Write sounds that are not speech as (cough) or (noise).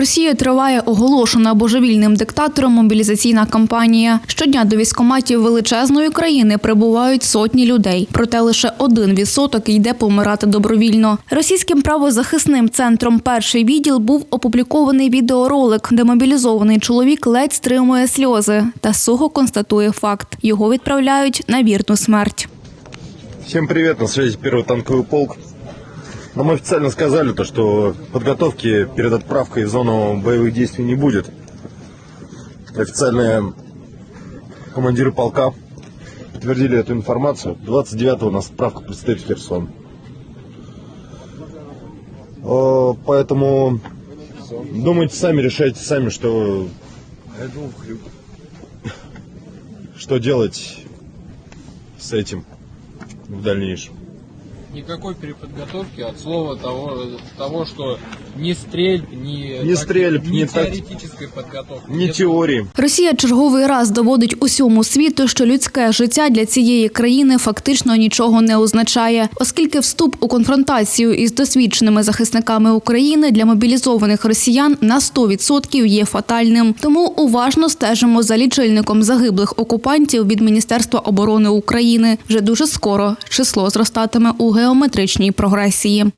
Росії триває оголошена божевільним диктатором мобілізаційна кампанія. Щодня до військоматів величезної країни прибувають сотні людей, проте лише один відсоток йде помирати добровільно. Російським правозахисним центром перший відділ був опублікований відеоролик, де мобілізований чоловік ледь стримує сльози та сухо констатує факт: його відправляють на вірну смерть. Всем привет, на связи первый танковый полк. Нам официально сказали, то, что подготовки перед отправкой в зону боевых действий не будет. Официальные командиры полка подтвердили эту информацию. 29-го у нас отправка предстоит в Херсон. О, Поэтому думайте сами, решайте сами, что, (laughs) что делать с этим в дальнейшем. Никакой переподготовки от слова того, того что ни стрельб, ни, Ни стрельб, ни ни так- теоретической подготовки. Ни Нет. Росія черговий раз доводить усьому світу, що людське життя для цієї країни фактично нічого не означає, оскільки вступ у конфронтацію із досвідченими захисниками України для мобілізованих росіян на 100% є фатальним. Тому уважно стежимо за лічильником загиблих окупантів від Міністерства оборони України. Вже дуже скоро число зростатиме у геометричній прогресії.